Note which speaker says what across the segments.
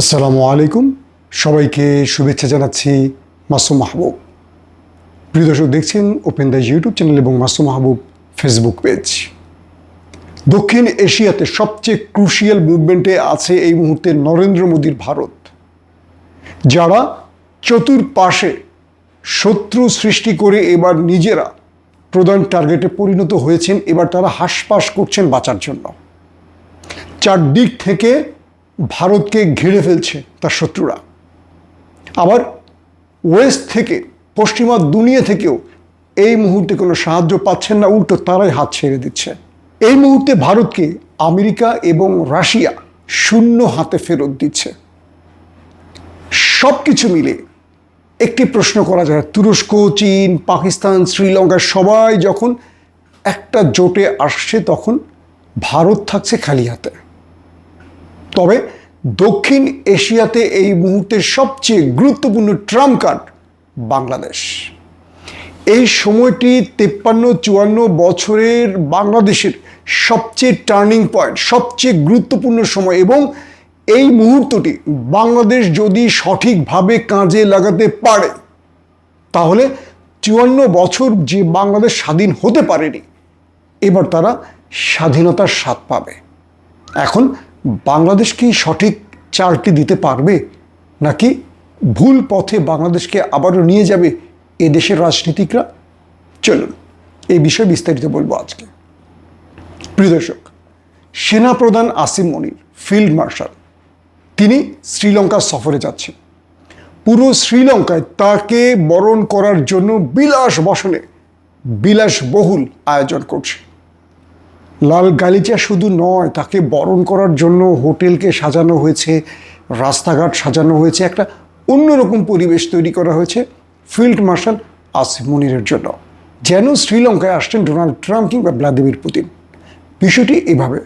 Speaker 1: আসসালামু আলাইকুম। সবাইকে শুভেচ্ছা জানাচ্ছি মাসুম মাহবুব। প্রিয় দর্শক, দেখছেন ওপেন দ্য ইউটিউব চ্যানেল এবং মাসুম মাহবুব ফেসবুক পেজ দক্ষিণ এশিয়াতে সবচেয়ে ক্রুশিয়াল মুভমেন্টে আছে এই মুহূর্তে নরেন্দ্র মোদীর ভারত। যারা চতুর্পাশে শত্রু সৃষ্টি করে এবার নিজেরা প্রধান টার্গেটে পরিণত হয়েছেন, এবার তারা হাসপাস করছেন বাঁচার জন্য। চারদিক থেকে ভারতকে ঘিরে ফেলছে তার শত্রুরা। আবার ওয়েস্ট থেকে, পশ্চিমা দুনিয়া থেকেও এই মুহূর্তে কোনো সাহায্য পাচ্ছেন না, উল্টো তারাই হাত ছেড়ে দিচ্ছে। এই মুহূর্তে ভারতকে আমেরিকা এবং রাশিয়া শূন্য হাতে ফেরত দিচ্ছে। সব কিছু মিলে একটি প্রশ্ন করা যায়, তুরস্ক, চীন, পাকিস্তান, শ্রীলঙ্কা, সবাই যখন একটা জোটে আসছে তখন ভারত থাকছে খালি হাতে। তবে দক্ষিণ এশিয়াতে এই মুহূর্তে সবচেয়ে গুরুত্বপূর্ণ ট্রাম্প কার্ড বাংলাদেশ। এই সময়টি তেপ্পান্ন, চুয়ান্ন বছরের বাংলাদেশের সবচেয়ে টার্নিং পয়েন্ট, সবচেয়ে গুরুত্বপূর্ণ সময় এবং এই মুহূর্তটি বাংলাদেশ যদি সঠিকভাবে কাজে লাগাতে পারে, তাহলে চুয়ান্ন বছর যে বাংলাদেশ স্বাধীন হতে পারেনি, এবার তারা স্বাধীনতার স্বাদ পাবে। এখন বাংলাদেশ কি সঠিক চালটি দিতে পারবে? নাকি ভুল পথে বাংলাদেশকে আবারও নিয়ে যাবে এ দেশের রাজনীতিকরা? চলুন, এই বিষয়ে বিস্তারিত বলব আজকে। প্রিয় দর্শক, সেনাপ্রধান আসিম মনির, ফিল্ড মার্শাল, তিনি শ্রীলঙ্কা সফরে যাচ্ছেন। পুরো শ্রীলঙ্কায় তাকে বরণ করার জন্য বিলাস বসনে বিলাসবহুল আয়োজন করছে। লাল গালিচা শুধু নয়, তাকে বরণ করার জন্য হোটেলকে সাজানো হয়েছে, রাস্তাঘাট সাজানো হয়েছে, একটা অন্যরকম পরিবেশ তৈরি করা হয়েছে ফিল্ড মার্শাল আসিফ মুনিরের জন্য। যেন শ্রীলঙ্কায় আসছেন ডোনাল্ড ট্রাম্প কিংবা ভ্লাদিমির পুতিন। বিষয়টি এভাবে।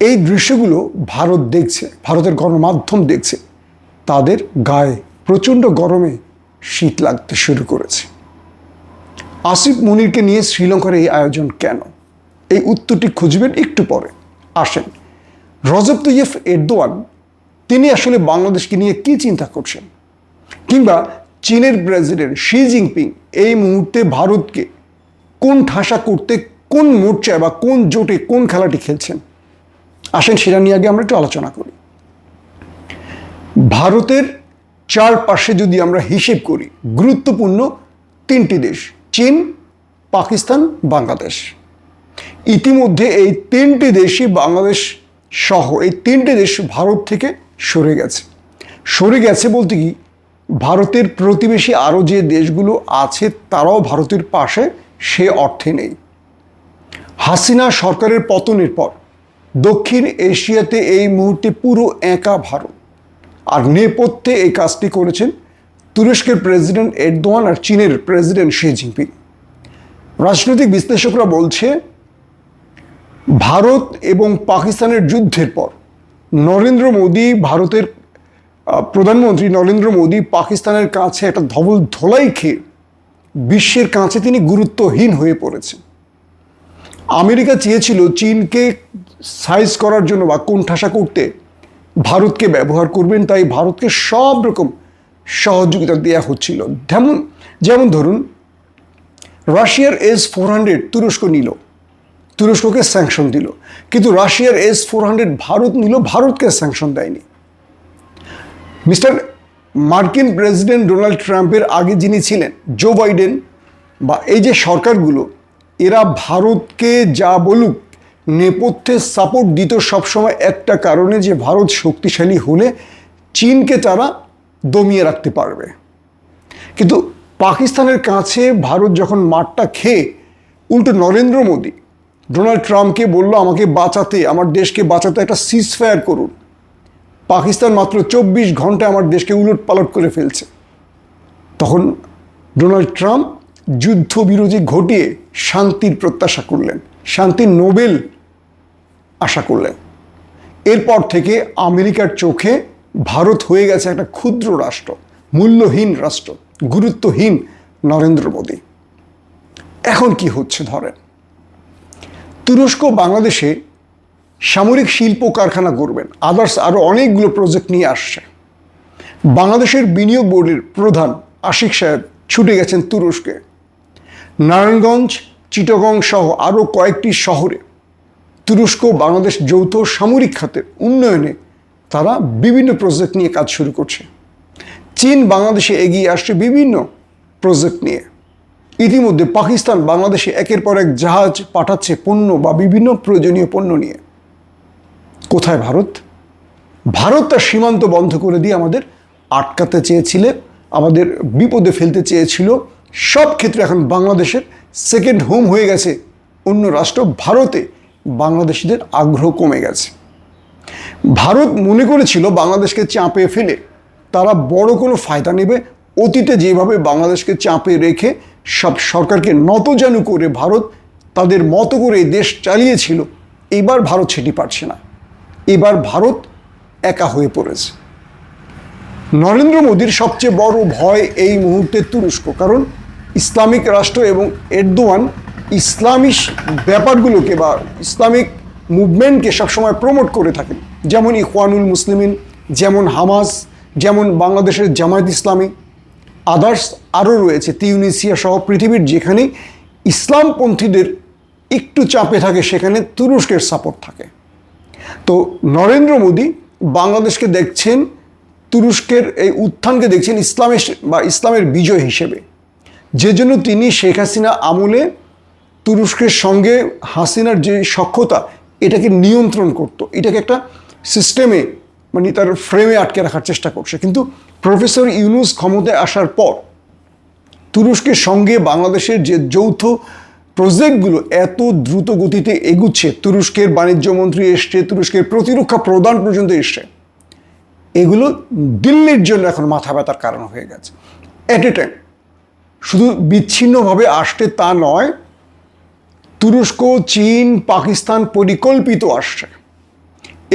Speaker 1: এই দৃশ্যগুলো ভারত দেখছে, ভারতের গণমাধ্যম দেখছে। তাদের গায়ে প্রচণ্ড গরমে শীত লাগতে শুরু করেছে। আসিফ মনিরকে নিয়ে শ্রীলঙ্কার এই আয়োজন কেন? এই উত্তরটি খুঁজবেন একটু পরে। আসেন। রজব তৈয়ফ এরদোয়ান, তিনি আসলে বাংলাদেশকে নিয়ে কি চিন্তা করছেন? কিংবা চীনের প্রেসিডেন্ট শি জিনপিং এই মুহূর্তে ভারতকে কোন ঠাসা করতে কোন মোর্চায় বা কোন জোটে কোন খেলাটি খেলছেন? আসেন, সেটা নিয়ে আগে আমরা একটু আলোচনা করি। ভারতের চারপাশে যদি আমরা হিসেব করি, গুরুত্বপূর্ণ তিনটি দেশ, চীন, পাকিস্তান, বাংলাদেশ। ইতিমধ্যে এই তিনটি দেশই বাংলাদেশ সহ এই তিনটি দেশ ভারত থেকে সরে গেছে। সরে গেছে বলতে কি, ভারতের প্রতিবেশী আরও যে দেশগুলো আছে তারাও ভারতের পাশে, সে অর্থে নেই। হাসিনা সরকারের পতনের পর দক্ষিণ এশিয়াতে এই মুহূর্তে পুরো একা ভারত। আর নেপথ্যে এই কাজটি করেছেন তুরস্কের প্রেসিডেন্ট এরদোয়ান আর চীনের প্রেসিডেন্ট শি জিনপিং। রাজনৈতিক বিশ্লেষকরা বলছে ভারত এবং পাকিস্তানের যুদ্ধের পর নরেন্দ্র মোদী ভারতের প্রধানমন্ত্রী নরেন্দ্র মোদী পাকিস্তানের কাছে একটা ধবল ধোলাই খেয়ে বিশ্বের কাছে তিনি গুরুত্বহীন হয়ে পড়েছেন। আমেরিকা চেয়েছিল চীনকে সাইজ করার জন্য বা কোণঠাসা করতে ভারতকে ব্যবহার করবেন, তাই ভারতকে সব রকম সহযোগিতা দেওয়া হচ্ছিল। যেমন যেমন ধরুন, রাশিয়ার এস ফোর হান্ড্রেড তুরস্ক নিল। তুরস্ককে স্যাংশন দিল। কিন্তু রাশিয়ার এস ফোর হান্ড্রেড ভারত নিল, ভারতকে স্যাংশন দেয়নি। মিস্টার মার্কিন প্রেসিডেন্ট ডোনাল্ড ট্রাম্পের আগে যিনি ছিলেন, জো বাইডেন, বা এই যে সরকারগুলো, এরা ভারতকে যা বলুক, নেপথ্যে সাপোর্ট দিত সবসময় একটা কারণে যে ভারত শক্তিশালী হলে চীনকে তারা দমিয়ে রাখতে পারবে। কিন্তু পাকিস্তানের কাছে ভারত যখন মাঠটা খেয়ে, উল্টো নরেন্দ্র মোদী ডোনাল্ড ট্রাম্পকে বলল, আমাকে বাঁচাতে, আমার দেশকে বাঁচাতে একটা সিজ ফায়ার করুন। পাকিস্তান মাত্র চব্বিশ ঘন্টায় আমার দেশকে উলট পালট করে ফেলছে। তখন ডোনাল্ড ট্রাম্প যুদ্ধবিরোধী ঘটিয়ে শান্তির প্রত্যাশা করলেন, শান্তির নোবেল আশা করলেন। এরপর থেকে আমেরিকার চোখে ভারত হয়ে গেছে একটা ক্ষুদ্র রাষ্ট্র, মূল্যহীন রাষ্ট্র, গুরুত্বহীন নরেন্দ্র মোদী। এখন কি হচ্ছে ধরেন? তুরস্ক বাংলাদেশে সামরিক শিল্প কারখানা করবেন। আদার্স আরও অনেকগুলো প্রজেক্ট নিয়ে আসছে। বাংলাদেশের বিনিয়োগ বোর্ডের প্রধান আশিক সাহেব ছুটে গেছেন তুরস্কে। নারায়ণগঞ্জ, চিটগং সহ আরও কয়েকটি শহরে তুরস্ক বাংলাদেশ যৌথ সামরিক খাতের উন্নয়নে তারা বিভিন্ন প্রজেক্ট নিয়ে কাজ শুরু করছে। চীন, বাংলাদেশে এগিয়ে আসছে বিভিন্ন প্রজেক্ট নিয়ে। ইতিমধ্যে পাকিস্তান বাংলাদেশে একের পর এক জাহাজ পাঠাচ্ছে পণ্য বা বিভিন্ন প্রয়োজনীয় পণ্য নিয়ে। কোথায় ভারত? ভারত তার সীমান্ত বন্ধ করে দিয়ে আমাদের আটকাতে চেয়েছিলে, আমাদের বিপদে ফেলতে চেয়েছিল। সব ক্ষেত্রে এখন বাংলাদেশের সেকেন্ড হোম হয়ে গেছে। অন্য রাষ্ট্র ভারতে বাংলাদেশিদের আগ্রহ কমে গেছে। ভারত মনে করেছিল বাংলাদেশকে চাপে ফেলে। তারা বড় কোনো ফায়দা নেবে, অতীতে যেভাবে বাংলাদেশকে চাপে রেখে সব সরকারকে নতজানু করে ভারত তাদের মতো করে দেশ চালিয়েছিল, এবার ভারত সেটি পারছে না। এবার ভারত একা হয়ে পড়েছে। নরেন্দ্র মোদীর সবচেয়ে বড় ভয় এই মুহূর্তে তুরস্ক, কারণ ইসলামিক রাষ্ট্র এবং এরদোয়ান ইসলামিক ব্যাপারগুলোকে বা ইসলামিক মুভমেন্টকে সবসময় প্রমোট করে থাকেন। যেমন ইখওয়ানুল মুসলিমিন, যেমন হামাস, যেমন বাংলাদেশের জামায়াত ইসলামী আদার্স আরও রয়েছে, তিউনিসিয়া সহ পৃথিবীর যেখানে ইসলামপন্থীদের একটু চাপে থাকে, সেখানে তুরস্কের সাপোর্ট থাকে। তো নরেন্দ্র মোদী বাংলাদেশকে দেখছেন, তুরস্কের এই উত্থানকে দেখছেন ইসলামের, বা ইসলামের বিজয় হিসেবে। যে জন্য তিনি শেখ হাসিনা আমলে তুরস্কের সঙ্গে হাসিনার যে সক্ষতা এটাকে নিয়ন্ত্রণ করত। এটাকে একটা সিস্টেমে মানে তার ফ্রেমে আটকে রাখার চেষ্টা করছে। কিন্তু প্রফেসর ইউনুস ক্ষমতায় আসার পর তুরস্কের সঙ্গে বাংলাদেশের যে যৌথ প্রজেক্টগুলো এত দ্রুত গতিতে এগুচ্ছে, তুরস্কের বাণিজ্য মন্ত্রী এসছে, তুরস্কের প্রতিরক্ষা প্রদান পর্যন্ত এসছে, এগুলো দিল্লির জন্য এখন মাথা ব্যথার কারণ হয়ে গেছে। অ্যাট এ টাইম শুধু বিচ্ছিন্নভাবে আসতে তা নয়, তুরস্ক, চীন, পাকিস্তান পরিকল্পিত আসছে।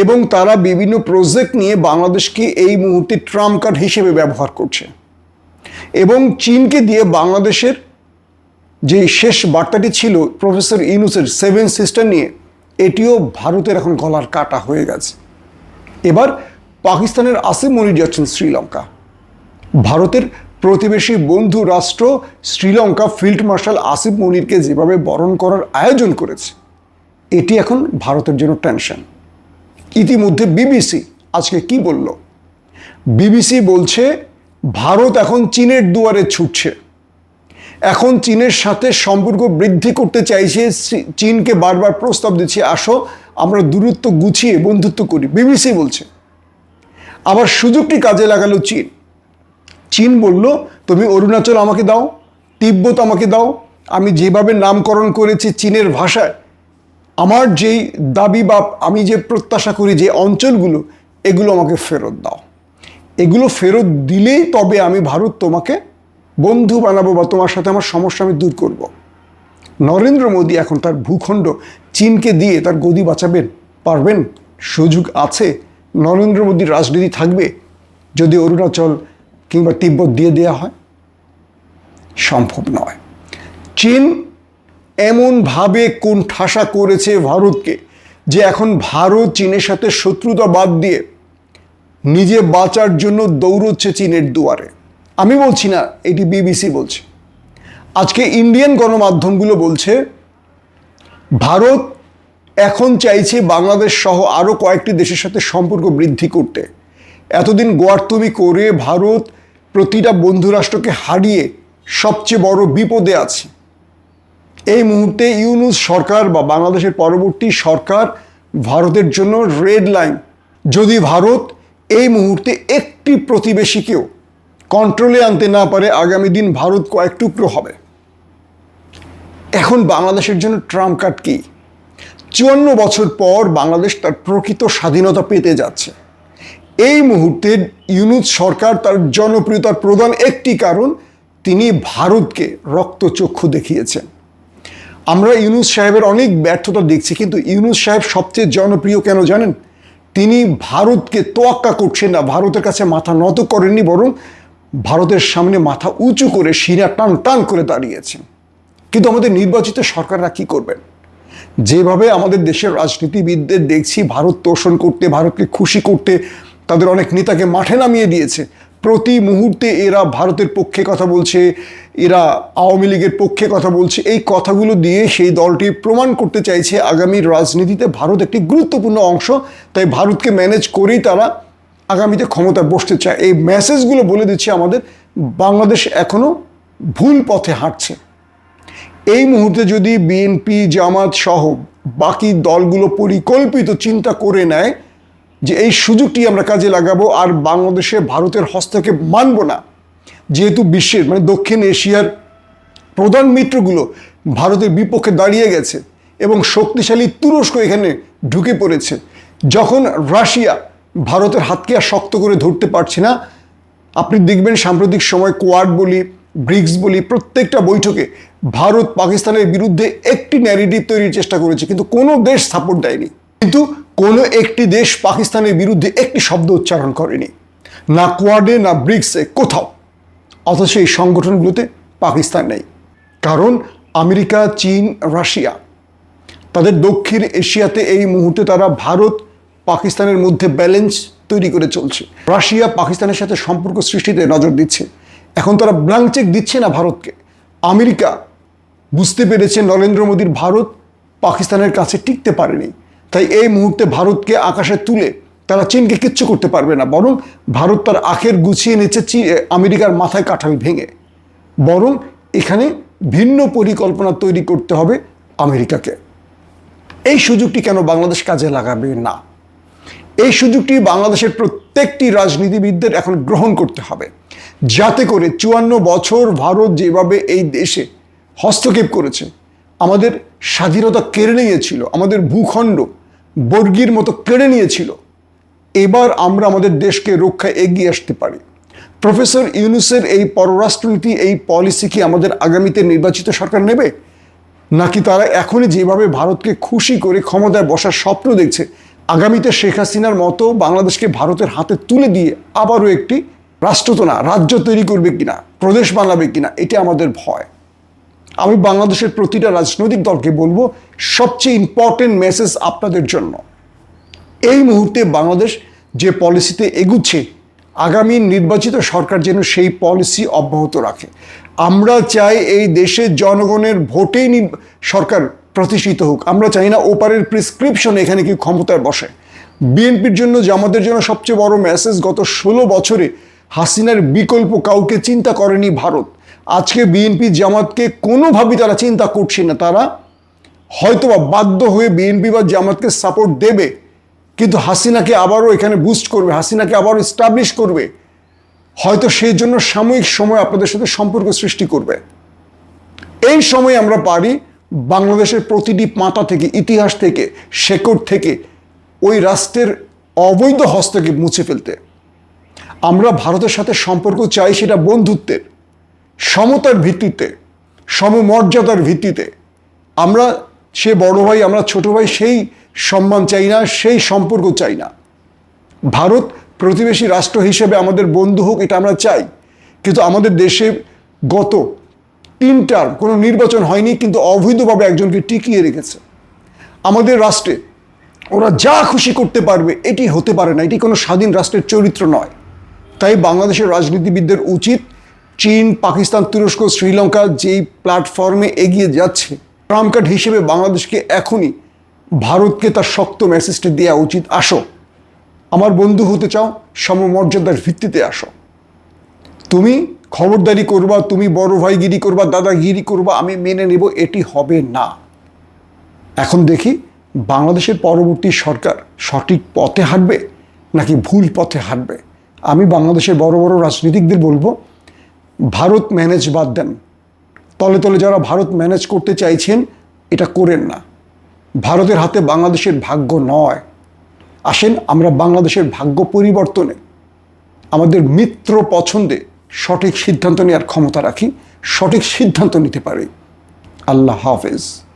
Speaker 1: এবং তারা বিভিন্ন প্রজেক্ট নিয়ে বাংলাদেশকে এই মুহূর্তে ট্রাম্প কার্ড হিসেবে ব্যবহার করছে। এবং চীনকে দিয়ে বাংলাদেশের যে শেষ বার্তাটি ছিল, প্রফেসর ইউনুসের সেভেন সিস্টার নিয়ে, এটিও ভারতের এখন গলার কাটা হয়ে গেছে। এবার পাকিস্তানের আসিম মনির যাচ্ছেন শ্রীলঙ্কা। ভারতের প্রতিবেশী বন্ধু রাষ্ট্র শ্রীলঙ্কা ফিল্ড মার্শাল আসিফ মনিরকে যেভাবে বরণ করার আয়োজন করেছে, এটি এখন ভারতের জন্য টেনশন ইতিমধ্যে বিবিসি আজকে কি বলল? বিবিসি বলছে, ভারত এখন চীনের দুয়ারে ছুটছে। এখন চীনের সাথে সম্পর্ক বৃদ্ধি করতে চাইছে চীনকে বারবার প্রস্তাব দিচ্ছে, আসো, আমরা দূরত্ব গুছিয়ে বন্ধুত্ব করি। বিবিসি বলছে। আবার সুযোগটি কাজে লাগালো চীন? চীন বলল, তুমি অরুণাচল আমাকে দাও, তিব্বত আমাকে দাও, আমি যেভাবে নামকরণ করেছি চীনের ভাষায় আমার যেই দাবি বা আমি যে প্রত্যাশা করি যে অঞ্চলগুলো, এগুলো আমাকে ফেরত দাও। এগুলো ফেরত দিলেই তবে আমি ভারত তোমাকে বন্ধু বানাবো বা তোমার সাথে আমার সমস্যা আমি দূর করব। নরেন্দ্র মোদী এখন তার ভূখণ্ড চীনকে দিয়ে তার গদি বাঁচাবেন, পারবেন, সুযোগ আছে। নরেন্দ্র মোদীর রাজনীতি থাকবে যদি অরুণাচল কিংবা তিব্বত দিয়ে দেওয়া হয়? সম্ভব নয়। চীন এমনভাবে কোন ঠাসা করেছে ভারতকে যে এখন ভারত চীনের সাথে শত্রুতা বাদ দিয়ে নিজে বাঁচার জন্য দৌড়চ্ছে চীনের দুয়ারে। আমি বলছি না, এটি বিবিসি বলছে। আজকে ইন্ডিয়ান গণমাধ্যমগুলো বলছে, ভারত এখন চাইছে বাংলাদেশ সহ আরও কয়েকটি দেশের সাথে সম্পর্ক বৃদ্ধি করতে। এতদিন গোয়ার্তমি করে ভারত প্রতিটা বন্ধু রাষ্ট্রকে হারিয়ে সবচেয়ে বড় বিপদে আছে। এই মুহূর্তে ইউনুস সরকার বা বাংলাদেশের পরবর্তী সরকার ভারতের জন্য রেড লাইন। যদি ভারত এই মুহূর্তে একটি প্রতিবেশীকেও কন্ট্রোলে আনতে না পারে, আগামী দিন ভারত কয়েক টুকরো হবে। এখন বাংলাদেশের জন্য ট্রাম্প কার্ড কী? চুয়ান্ন বছর পর বাংলাদেশ তার প্রকৃত স্বাধীনতা পেতে যাচ্ছে। এই মুহূর্তে ইউনুস সরকার তার জনপ্রিয়তার প্রধান একটি কারণ, তিনি ভারতকে রক্তচক্ষু দেখিয়েছেন। আমরা ইউনুস সাহেবের অনেক ব্যর্থতা দেখছি, কিন্তু ইউনুস সাহেব সবচেয়ে জনপ্রিয় কেন জানেন? তিনি ভারতকে তোয়াক্কা করছেন না, ভারতের কাছে মাথা নত করেননি, বরং ভারতের সামনে মাথা উঁচু করে শিরা টান টান করে দাঁড়িয়েছেন। কিন্তু আমাদের নির্বাচিত সরকাররা কি করবেন? যেভাবে আমাদের দেশের রাজনীতিবিদদের দেখছি, ভারত তোষণ করতে, ভারতকে খুশি করতে, তাদের অনেক নেতাকে মাঠে নামিয়ে দিয়েছে। প্রতি মুহূর্তে এরা ভারতের পক্ষে কথা বলছে, এরা আওয়ামী লীগের পক্ষে কথা বলছে। এই কথাগুলো দিয়ে সেই দলটি প্রমাণ করতে চাইছে আগামী রাজনীতিতে ভারত একটি গুরুত্বপূর্ণ অংশ। তাই ভারতকে ম্যানেজ করেই তারা আগামীতে ক্ষমতায় বসতে চায়। এই মেসেজগুলো বলে দিচ্ছে আমাদের, বাংলাদেশ এখনও ভুল পথে হাঁটছে। এই মুহূর্তে যদি বিএনপি, জামাত সহ বাকি দলগুলো পরিকল্পিত চিন্তা করে নেয় যে এই সুযোগটি আমরা কাজে লাগাবো আর বাংলাদেশে ভারতের হস্তক্ষেপ মানব না। যেহেতু বিশ্বের মানে দক্ষিণ এশিয়ার প্রধান মিত্রগুলো ভারতের বিপক্ষে দাঁড়িয়ে গেছে এবং শক্তিশালী তুরস্ক এখানে ঢুকে পড়েছে। যখন রাশিয়া ভারতের হাতকে আর শক্ত করে ধরতে পারছে না, আপনি দেখবেন সাম্প্রতিক সময় কোয়াড বলি, ব্রিক্স বলি, প্রত্যেকটা বৈঠকে ভারত পাকিস্তানের বিরুদ্ধে একটি ন্যারেটিভ তৈরির চেষ্টা করেছে, কিন্তু কোনো দেশ সাপোর্ট দেয়নি। কিন্তু কোনো একটি দেশ পাকিস্তানের বিরুদ্ধে একটি শব্দ উচ্চারণ করেনি। না কোয়াডে, না ব্রিক্সে, কোথাও। অথচ এই সংগঠনগুলোতে পাকিস্তান নেই। কারণ আমেরিকা, চীন, রাশিয়া। তাদের দক্ষিণ এশিয়াতে এই মুহূর্তে তারা ভারত, পাকিস্তানের মধ্যে ব্যালেন্স তৈরি করে চলছে। রাশিয়া পাকিস্তানের সাথে সম্পর্ক সৃষ্টিতে নজর দিচ্ছে। এখন তারা ব্ল্যাঙ্ক চেক দিচ্ছে না ভারতকে। আমেরিকা বুঝতে পেরেছে নরেন্দ্র মোদীর ভারত পাকিস্তানের কাছে টিকতে পারেনি। তাই এই মুহূর্তে ভারতকে আকাশে তুলে তারা চীনকে কিচ্ছু করতে পারবে না, বরং ভারত তার আখের গুছিয়ে নিচ্ছে আমেরিকার মাথায় কাঠাল ভেঙে। বরং এখানে ভিন্ন পরিকল্পনা তৈরি করতে হবে আমেরিকাকে। এই সুযোগটি কেন বাংলাদেশ কাজে লাগাবে না? এই সুযোগটি বাংলাদেশের প্রত্যেকটি রাজনীতিবিদদের এখন গ্রহণ করতে হবে। যাতে করে চুয়ান্ন বছর ভারত যেভাবে এই দেশে হস্তক্ষেপ করেছে, আমাদের স্বাধীনতা কেড়ে নিয়েছিল, আমাদের ভূখণ্ড বর্গীর মতো কেড়ে নিয়েছিল। এবার আমরা আমাদের দেশকে রক্ষায় এগিয়ে আসতে পারি। প্রফেসর ইউনুসের এই পররাষ্ট্রনীতি, এই পলিসি কি আমাদের আগামীতে নির্বাচিত সরকার নেবে? নাকি তারা এখনই যেভাবে ভারতকে খুশি করে ক্ষমতায় বসার স্বপ্ন দেখছে, আগামীতে শেখ হাসিনার মতো বাংলাদেশকে ভারতের হাতে তুলে দিয়ে আবারও একটি রাষ্ট্র তো না, রাজ্য তৈরি করবে কিনা, প্রদেশ বানাবে কিনা, এটা আমাদের ভয়। আমি বাংলাদেশের প্রতিটা রাজনৈতিক দলকে বলব, সবচেয়ে ইম্পর্টেন্ট মেসেজ আপনাদের জন্য, এই মুহূর্তে বাংলাদেশ যে পলিসিতে এগুচ্ছে, আগামী নির্বাচিত সরকার যেন সেই পলিসি অব্যাহত রাখে। আমরা চাই এই দেশের জনগণের ভোটেই সরকার প্রতিষ্ঠিত হোক। আমরা চাই না ওপারের প্রেসক্রিপশন এখানে কি ক্ষমতায় বসে। বিএনপির জন্য, জামাতের জন্য সবচেয়ে বড় মেসেজ গত ষোলো বছরে হাসিনার বিকল্প কাউকে চিন্তা করেনি ভারত। আজকে বিএনপি জামাতকে কোনোভাবেই তারা চিন্তা করছে না। তারা হয়তোবা বাধ্য হয়ে বিএনপি বা জামাতকে সাপোর্ট দেবে, কিন্তু হাসিনাকে আবারও এখানে বুস্ট করবে, হাসিনাকে আবারও স্টাবলিশ করবে। হয়তো সেই জন্য সাময়িক সময় আপনাদের সাথে সম্পর্ক সৃষ্টি করবে। এই সময় আমরা পারি বাংলাদেশের প্রতিটি পাতা থেকে, ইতিহাস থেকে, শেকড় থেকে ওই রাষ্ট্রের অবৈধ হস্তকে মুছে ফেলতে। আমরা ভারতের সাথে সম্পর্ক চাই সেটা বন্ধুত্বের, সমতার ভিত্তিতে, সমমর্যাদার ভিত্তিতে। আমরা সে বড় ভাই, আমরা ছোট ভাই, সেই সম্মান চাই না, সেই সম্পর্ক চাই না। ভারত প্রতিবেশী রাষ্ট্র হিসেবে আমাদের বন্ধু হোক, এটা আমরা চাই। কিন্তু আমাদের দেশে গত তিনটার কোনো নির্বাচন হয়নি, কিন্তু অবৈধভাবে একজনকে টিকিয়ে রেখেছে। আমাদের রাষ্ট্রে ওরা যা খুশি করতে পারবে, এটি হতে পারে না। এটি কোনো স্বাধীন রাষ্ট্রের চরিত্র নয়। তাই বাংলাদেশের রাজনীতিবিদদের উচিত চীন, পাকিস্তান, তুরস্ক, শ্রীলঙ্কা যেই প্ল্যাটফর্মে এগিয়ে যাচ্ছে ট্রাম্প কার্ড হিসেবে বাংলাদেশকে এখনই ভারতকে তার শক্ত মেসেজটি দেওয়া উচিত। আসো, আমার বন্ধু হতে চাও, সমমর্যাদার ভিত্তিতে আসো। তুমি খবরদারি করবা, তুমি বড় ভাইগিরি করবা, দাদাগিরি করবা, আমি মেনে নেব, এটি হবে না। এখন দেখি বাংলাদেশের পরবর্তী সরকার সঠিক পথে হাঁটবে নাকি ভুল পথে হাঁটবে। আমি বাংলাদেশের বড় বড় রাজনীতিকদের বলব, ভারত ম্যানেজ বাদ দেন। তলে তলে যারা ভারত ম্যানেজ করতে চাইছেন, এটা করেন না। ভারতের হাতে বাংলাদেশের ভাগ্য নয়। আসেন, আমরা বাংলাদেশের ভাগ্য পরিবর্তনে, আমাদের মিত্র পছন্দে সঠিক সিদ্ধান্ত নেওয়ার ক্ষমতা রাখি, সঠিক সিদ্ধান্ত নিতে পারি। আল্লাহ হাফেজ।